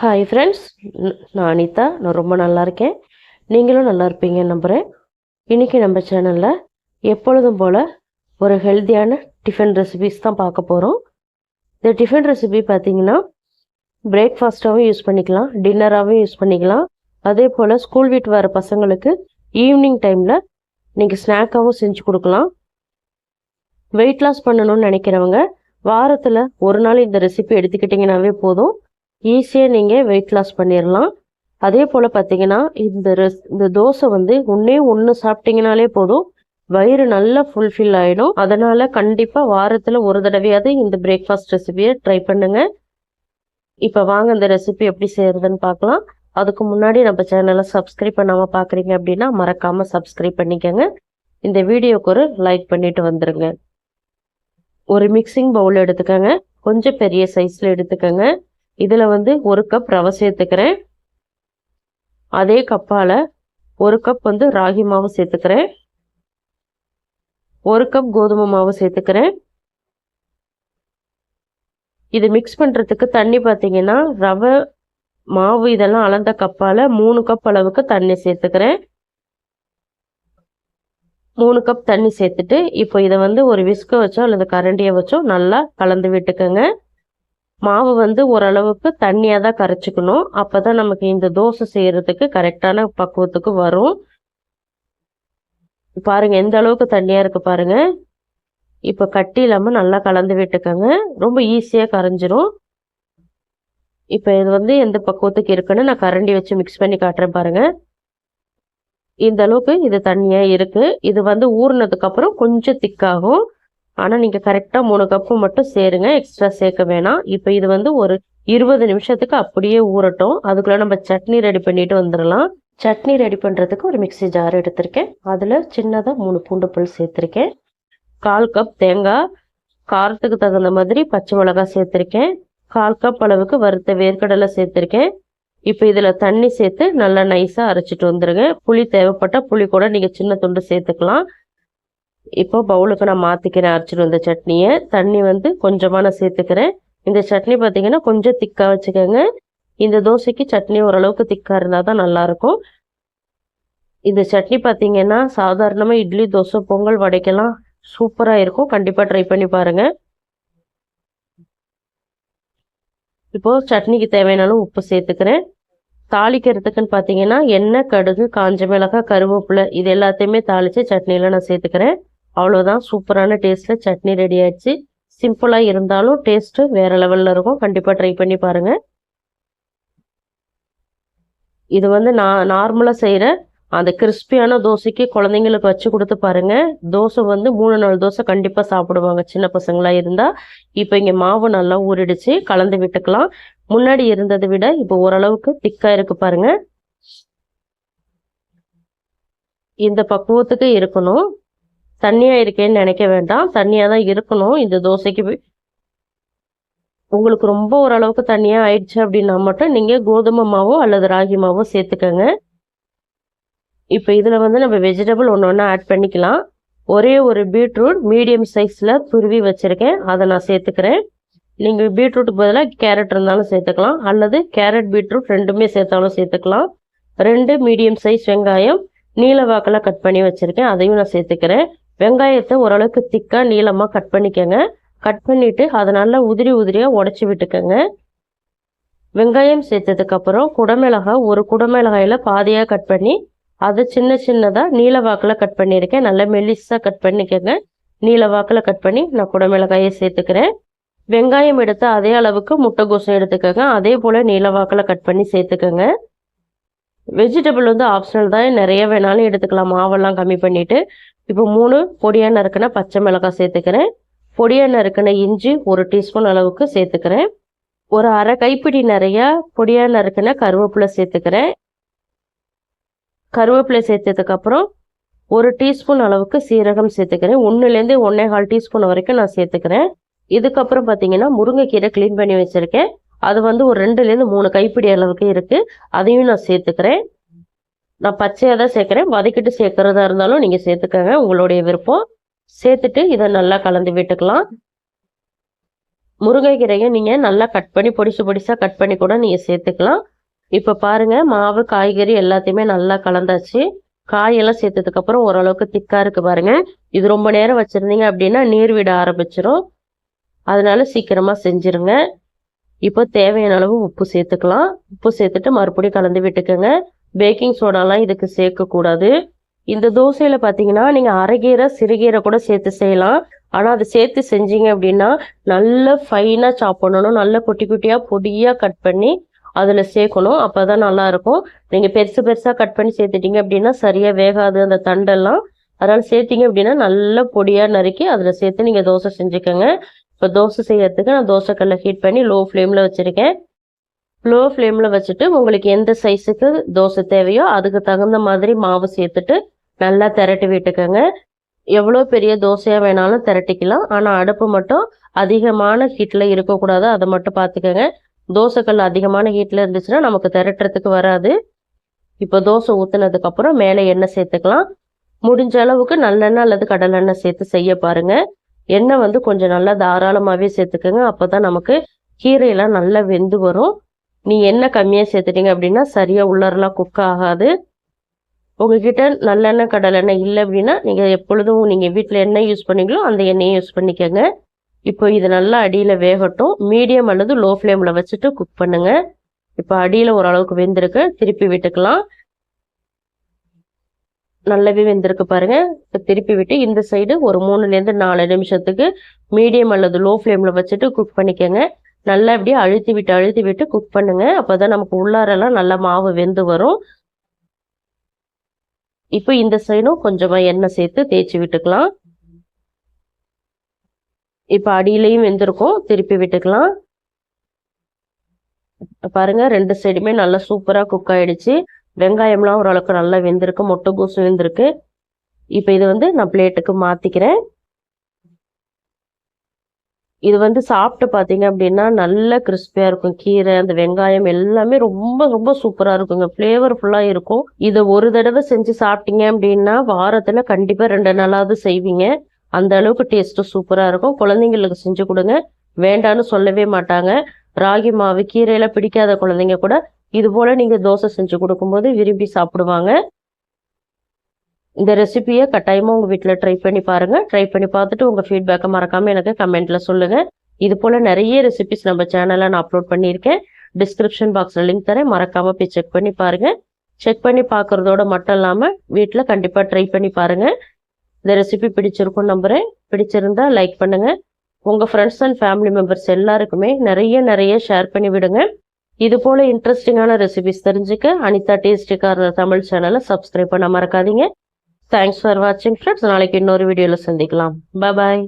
Hi friends நான் அனிதா. நான் ரொம்ப நல்லா இருக்கேன். நீங்களும் நல்லா இருப்பீங்கன்னு நம்புகிறேன் இன்றைக்கி நம்ம சேனலில் எப்பொழுதும் போல் ஒரு ஹெல்த்தியான டிஃபன் ரெசிபிஸ் தான் பார்க்க போகிறோம் இந்த டிஃபன் ரெசிபி பார்த்தீங்கன்னா பிரேக்ஃபாஸ்ட்டாகவும் யூஸ் பண்ணிக்கலாம் டின்னராகவும் யூஸ் பண்ணிக்கலாம். அதே போல் ஸ்கூல் வீட்டு வர பசங்களுக்கு ஈவினிங் டைமில் நீங்கள் ஸ்நாக்காகவும் செஞ்சு கொடுக்கலாம். வெயிட் லாஸ் பண்ணணும்னு நினைக்கிறவங்க வாரத்தில் ஒரு நாள் இந்த ரெசிபி எடுத்துக்கிட்டிங்கனாவே போதும். ஈஸியாக நீங்கள் வெயிட் லாஸ் பண்ணிடலாம் அதே போல் பார்த்தீங்கன்னா இந்த ரெஸ் இந்த தோசை வந்து ஒன்றே ஒன்று சாப்பிட்டீங்கனாலே போதும். வயிறு நல்லா ஃபுல்ஃபில் ஆகிடும் அதனால் கண்டிப்பாக வாரத்தில் ஒரு தடவையாவது இந்த பிரேக்ஃபாஸ்ட் ரெசிபியை ட்ரை பண்ணுங்க. இப்போ வாங்க இந்த ரெசிபி எப்படி செய்கிறதுன்னு பார்க்கலாம் அதுக்கு முன்னாடி நம்ம சேனலை சப்ஸ்கிரைப் பண்ணாமல் பார்க்குறீங்க அப்படின்னா மறக்காமல் சப்ஸ்கிரைப் பண்ணிக்கோங்க. இந்த வீடியோக்கு ஒரு லைக் பண்ணிட்டு வந்துடுங்க ஒரு மிக்சிங் பவுல் எடுத்துக்கோங்க. கொஞ்சம் பெரிய சைஸில் எடுத்துக்கோங்க. இதில் வந்து ஒரு கப் ரவை சேர்த்துக்கிறேன். அதே கப்பால் ஒரு கப் வந்து ராகி மாவு சேர்த்துக்கிறேன். ஒரு கப் கோதுமை மாவு சேர்த்துக்கிறேன். இது மிக்ஸ் பண்ணுறதுக்கு தண்ணி பார்த்தீங்கன்னா ரவை மாவு இதெல்லாம் அளந்த கப்பால் மூணு கப் அளவுக்கு தண்ணி சேர்த்துக்கிறேன். மூணு கப் தண்ணி சேர்த்துட்டு இப்போ இதை வந்து ஒரு விஸ்க வச்சோ அல்லது கரண்டியை வச்சோ நல்லா கலந்து விட்டுக்கோங்க. மாவு வந்து ஓரளவுக்கு தண்ணியாக தான் கரைச்சிக்கணும். அப்போ தான் நமக்கு இந்த தோசை செய்கிறதுக்கு கரெக்டான பக்குவத்துக்கு வரும். பாருங்கள் எந்த அளவுக்கு தண்ணியாக இருக்குது பாருங்கள் இப்போ கட்டி இல்லாமல் நல்லா கலந்து விட்டுக்கோங்க. ரொம்ப ஈஸியாக கரைஞ்சிரும். இப்போ இது வந்து எந்த பக்குவத்துக்கு இருக்குன்னு நான் கரண்டி வச்சு மிக்ஸ் பண்ணி காட்டுறேன் பாருங்கள் இந்த அளவுக்கு இது தண்ணியாக இருக்குது இது வந்து ஊறினதுக்கப்புறம் கொஞ்சம் திக்காகும் ஆனால் நீங்கள் கரெக்டாக மூணு கப்பு மட்டும் சேருங்க. எக்ஸ்ட்ரா சேர்க்க வேணாம். இப்போ இது வந்து ஒரு இருபது நிமிஷத்துக்கு அப்படியே ஊறட்டும். அதுக்குள்ளே நம்ம சட்னி ரெடி பண்ணிட்டு வந்துடலாம். சட்னி ரெடி பண்ணுறதுக்கு ஒரு மிக்சி ஜார் எடுத்திருக்கேன். அதில் சின்னதாக மூணு பூண்டு புல் சேர்த்துருக்கேன். கால் கப் தேங்காய் காரத்துக்கு தகுந்த மாதிரி பச்சை மிளகாய் சேர்த்துருக்கேன். கால் கப் அளவுக்கு வறுத்த வேர்க்கடலை சேர்த்துருக்கேன். இப்போ இதில் தண்ணி சேர்த்து நல்லா நைஸாக அரைச்சிட்டு வந்துடுங்க புளி தேவைப்பட்டால் புளி கூட நீங்கள் சின்ன துண்டு சேர்த்துக்கலாம். இப்போ பவுலுக்கு நான் மாற்றிக்கிறேன் அரைச்சிட்டு வந்த சட்னியை. தண்ணி வந்து கொஞ்சமாக நான் சேர்த்துக்கிறேன். இந்த சட்னி பார்த்தீங்கன்னா கொஞ்சம் திக்காக வச்சுக்கோங்க. இந்த தோசைக்கு சட்னி ஓரளவுக்கு திக்காக இருந்தால் தான் நல்லாயிருக்கும். இந்த சட்னி பார்த்தீங்கன்னா சாதாரணமாக இட்லி தோசை பொங்கல் வடைக்கெல்லாம் சூப்பராக இருக்கும். கண்டிப்பாக ட்ரை பண்ணி பாருங்கள் இப்போது சட்னிக்கு தேவையானாலும் உப்பு சேர்த்துக்கிறேன். தாளிக்கிறதுக்குன்னு பார்த்தீங்கன்னா எண்ணெய் கடுகு காஞ்ச மிளகாய் கருவேப்பிலை இது எல்லாத்தையுமே தாளித்து சட்னியில் நான் சேர்த்துக்கிறேன். அவ்வளோதான் சூப்பரான டேஸ்ட்டில் சட்னி ரெடி ஆயிடுச்சு. சிம்பிளாக இருந்தாலும் டேஸ்ட்டு வேறு லெவலில் இருக்கும். கண்டிப்பாக ட்ரை பண்ணி பாருங்கள் இது வந்து நான் நார்மலாக செய்கிற அந்த கிறிஸ்பியான தோசைக்கு குழந்தைங்களுக்கு வச்சு கொடுத்து பாருங்க. தோசை வந்து மூணு நாலு தோசை கண்டிப்பாக சாப்பிடுவாங்க. சின்ன பசங்களா இருந்தால் இப்போ இங்கே மாவு நல்லா ஊறிடுச்சு. கலந்து விட்டுக்கலாம். முன்னாடி இருந்ததை விட இப்போ ஓரளவுக்கு திக்காக இருக்கு பாருங்க. இந்த பக்குவத்துக்கு இருக்கணும். தண்ணியாக இருக்கேன்னு நினைக்க வேண்டாம். தண்ணியாக தான் இருக்கணும். இந்த தோசைக்கு உங்களுக்கு ரொம்ப ஓரளவுக்கு தண்ணியாக ஆயிடுச்சு அப்படின்னா மட்டும் நீங்கள் கோதுமை மாவோ அல்லது ராகி மாவோ சேர்த்துக்கோங்க. இப்போ இதில் வந்து நம்ம வெஜிடபிள் ஒன்று ஒன்றா ஆட் பண்ணிக்கலாம். ஒரே ஒரு பீட்ரூட் மீடியம் சைஸில் துருவி வச்சுருக்கேன். அதை நான் சேர்த்துக்கிறேன். நீங்கள் பீட்ரூட்டுக்கு பதிலாக கேரட் இருந்தாலும் சேர்த்துக்கலாம். அல்லது கேரட் பீட்ரூட் ரெண்டுமே சேர்த்தாலும் சேர்த்துக்கலாம். ரெண்டு மீடியம் சைஸ் வெங்காயம் நீல வாக்கில் கட் பண்ணி வச்சுருக்கேன். அதையும் நான் சேர்த்துக்கிறேன். வெங்காயத்தை ஓரளவுக்கு திக்காக நீளமாக கட் பண்ணிக்கோங்க. கட் பண்ணிவிட்டு அதை நல்லா உதிரி உதிரியாக உடச்சி விட்டுக்கோங்க. வெங்காயம் சேர்த்ததுக்கப்புறம் குடமிளகாய் ஒரு குடமிளகாயில் பாதியாக கட் பண்ணி அதை சின்ன சின்னதாக நீல வாக்கில் கட் பண்ணியிருக்கேன். நல்லா மெலிஸாக கட் பண்ணிக்கோங்க. நீல வாக்கில் கட் பண்ணி நான் குடமிளகாயை சேர்த்துக்கிறேன். வெங்காயம் எடுத்து அதே அளவுக்கு முட்டைகோசம் எடுத்துக்கோங்க. அதே போல் நீல வாக்கில் கட் பண்ணி சேர்த்துக்கோங்க. வெஜிடபிள் வந்து ஆப்ஷனல் தான். நிறைய வேணாலும் எடுத்துக்கலாம். மாவெல்லாம் கம்மி பண்ணிவிட்டு இப்போ மூணு பொடியாக நறுக்கின பச்சை மிளகாய் சேர்த்துக்கிறேன். பொடியாக நறுக்கின இஞ்சி ஒரு டீஸ்பூன் அளவுக்கு சேர்த்துக்கிறேன். ஒரு அரை கைப்பிடி நிறையா பொடியாக நறுக்கின கருவேப்பிலை சேர்த்துக்கிறேன். கருவேப்பிலை சேர்த்ததுக்கப்புறம் ஒரு டீஸ்பூன் அளவுக்கு சீரகம் சேர்த்துக்கிறேன். ஒன்றுலேருந்து ஒன்றே கால் டீஸ்பூன் வரைக்கும் நான் சேர்த்துக்கிறேன். இதுக்கப்புறம் பார்த்தீங்கன்னா முருங்கைக்கீரை க்ளீன் பண்ணி வச்சுருக்கேன். அது வந்து ஒரு ரெண்டுலேருந்து மூணு கைப்பிடி அளவுக்கு இருக்குது அதையும் நான் சேர்த்துக்கிறேன். நான் பச்சையாக தான் சேர்க்குறேன். வதக்கிட்டு சேர்க்குறதா இருந்தாலும் நீங்கள் சேர்த்துக்கோங்க. உங்களுடைய விருப்பம். சேர்த்துட்டு இதை நல்லா கலந்து விட்டுக்கலாம். முருங்கைக்கீரையை நீங்கள் நல்லா கட் பண்ணி பொடிசு பொடிசாக கட் பண்ணி கூட நீங்கள் சேர்த்துக்கலாம். இப்போ பாருங்கள் மாவு காய்கறி எல்லாத்தையுமே நல்லா கலந்தாச்சு. காயெல்லாம் சேர்த்ததுக்கப்புறம் ஓரளவுக்கு திக்காக இருக்குது பாருங்கள் இது ரொம்ப நேரம் வச்சுருந்தீங்க அப்படின்னா நீர் விட ஆரம்பிச்சிடும் அதனால சீக்கிரமாக செஞ்சுருங்க. இப்போ தேவையான அளவு உப்பு சேர்த்துக்கலாம். உப்பு சேர்த்துட்டு மறுபடியும் கலந்து விட்டுக்கோங்க. பேக்கிங் சோடாலாம் இதுக்கு சேர்க்கக்கூடாது. இந்த தோசையில் பார்த்தீங்கன்னா நீங்கள் அரைகீரை சிறுகீரை கூட சேர்த்து செய்யலாம். ஆனால் அதை சேர்த்து செஞ்சீங்க அப்படின்னா நல்ல ஃபைனாக சாப் பண்ணணும். நல்ல குட்டி குட்டியாக பொடியாக கட் பண்ணி அதில் சேர்க்கணும். அப்போ தான் நல்லாயிருக்கும் நீங்கள் பெருசு பெருசாக கட் பண்ணி சேர்த்துட்டீங்க அப்படின்னா சரியாக வேகாது அந்த தண்டெல்லாம். அதனால் சேர்த்திங்க அப்படின்னா நல்ல பொடியாக நறுக்கி அதில் சேர்த்து நீங்கள் தோசை செஞ்சுக்கோங்க. இப்போ தோசை செய்யறதுக்கு நான் தோசைக்கல்லை ஹீட் பண்ணி லோ ஃப்ளேமில் வச்சுருக்கேன் லோ ஃப்ளேமில் வச்சுட்டு உங்களுக்கு எந்த சைஸுக்கு தோசை தேவையோ அதுக்கு தகுந்த மாதிரி மாவு சேர்த்துட்டு நல்லா திரட்டி விட்டுக்கோங்க. எவ்வளோ பெரிய தோசையாக வேணாலும் திரட்டிக்கலாம். ஆனால் அடுப்பு மட்டும் அதிகமான ஹீட்டில் இருக்கக்கூடாது. அதை மட்டும் பார்த்துக்கோங்க. தோசைக்கல் அதிகமான ஹீட்டில் இருந்துச்சுன்னா நமக்கு திரட்டுறதுக்கு வராது. இப்போ தோசை ஊற்றுனதுக்கப்புறம் மேலே எண்ணெய் சேர்த்துக்கலாம். முடிஞ்ச அளவுக்கு நல்லெண்ணெய் அல்லது கடலெண்ணெய் சேர்த்து செய்ய பாருங்கள் எண்ணெய் வந்து கொஞ்சம் நல்லா தாராளமாகவே சேர்த்துக்கோங்க. அப்போ தான் நமக்கு கீரையெல்லாம் நல்லா வெந்து வரும். நீ எண்ணெய் கம்மியாக சேர்த்துட்டீங்க அப்படின்னா சரியாக உள்ளரெல்லாம் குக் ஆகாது. உங்ககிட்ட நல்லெண்ணெய் கடலெண்ணெய் இல்லை அப்படின்னா நீங்கள் எப்பொழுதும் நீங்கள் வீட்டில் எண்ணெய் யூஸ் பண்ணீங்களோ அந்த எண்ணெயை யூஸ் பண்ணிக்கோங்க. இப்போ இது நல்லா அடியில் வேகட்டும். மீடியம் அல்லது லோ ஃப்ளேமில் வச்சுட்டு குக் பண்ணுங்க. இப்போ அடியில் ஓரளவுக்கு வெந்திருக்கு. திருப்பி விட்டுக்கலாம். நல்லாவே வெந்திருக்கு பாருங்க. இப்போ திருப்பி விட்டு இந்த சைடு ஒரு மூணுலேருந்து நாலு நிமிஷத்துக்கு மீடியம் அல்லது லோ ஃப்ளேமில் வச்சுட்டு குக் பண்ணிக்கோங்க. நல்லா அப்படியே அழுத்தி விட்டு அழுத்தி விட்டு குக் பண்ணுங்க. அப்போ நமக்கு உள்ளாரெல்லாம் நல்லா மாவு வெந்து வரும். இப்போ இந்த சைடும் கொஞ்சமாக எண்ணெய் சேர்த்து தேய்ச்சி விட்டுக்கலாம். இப்போ அடியிலையும் வெந்திருக்கும். திருப்பி விட்டுக்கலாம். பாருங்க ரெண்டு சைடுமே நல்லா சூப்பராக குக் ஆயிடுச்சு. வெங்காயம்லாம் ஓரளவுக்கு நல்லா வெந்திருக்கு மொட்டை கூசு வெந்திருக்கு. இப்போ இது வந்து நான் பிளேட்டுக்கு மாற்றிக்கிறேன் இது வந்து சாப்பிட்டு பார்த்தீங்க அப்படின்னா நல்ல கிறிஸ்பியாக இருக்கும். கீரை அந்த வெங்காயம் எல்லாமே ரொம்ப ரொம்ப சூப்பராக இருக்குங்க. ஃப்ளேவர்ஃபுல்லாக இருக்கும். இதை ஒரு தடவை செஞ்சு சாப்பிட்டீங்க அப்படின்னா வாரத்தில் கண்டிப்பாக ரெண்டு நாளாவது செய்வீங்க. அந்த அளவுக்கு டேஸ்ட்டு சூப்பராக இருக்கும். குழந்தைங்களுக்கு செஞ்சு கொடுங்க. வேண்டான்னு சொல்லவே மாட்டாங்க. ராகி மாவு கீரையெல்லாம் பிடிக்காத குழந்தைங்க கூட இது போல் நீங்கள் தோசை செஞ்சு கொடுக்கும்போது விரும்பி சாப்பிடுவாங்க. இந்த ரெசிபியை கட்டாயமாக உங்கள் வீட்டில் ட்ரை பண்ணி பாருங்கள் ட்ரை பண்ணி பார்த்துட்டு உங்கள் ஃபீட்பேக்கை மறக்காமல் எனக்கு கமெண்ட்டில் சொல்லுங்கள் இது போல் நிறைய ரெசிபிஸ் நம்ம சேனலில் நான் அப்லோட் பண்ணியிருக்கேன். டிஸ்கிரிப்ஷன் பாக்ஸில் லிங்க் தரேன். மறக்காமல் போய் செக் பண்ணி பாருங்கள் செக் பண்ணி பார்க்குறதோட மட்டும் இல்லாமல் வீட்டில் கண்டிப்பாக ட்ரை பண்ணி பாருங்கள் இந்த ரெசிபி பிடிச்சிருக்கும் நம்புகிறேன் பிடிச்சிருந்தா லைக் பண்ணுங்கள் உங்கள் ஃப்ரெண்ட்ஸ் அண்ட் ஃபேமிலி மெம்பர்ஸ் எல்லாருக்குமே நிறைய நிறைய ஷேர் பண்ணி விடுங்க. இது போல இன்ட்ரெஸ்டிங்கான ரெசிபிஸ் தெரிஞ்சுக்க அனிதா டேஸ்டி கார்னர் தமிழ் சேனலை சப்ஸ்கிரைப் பண்ண மறக்காதீங்க. தேங்க்ஸ் ஃபார் வாட்சிங் ஃப்ரெண்ட்ஸ் நாளைக்கு இன்னொரு வீடியோவில் சந்திக்கலாம். பாய்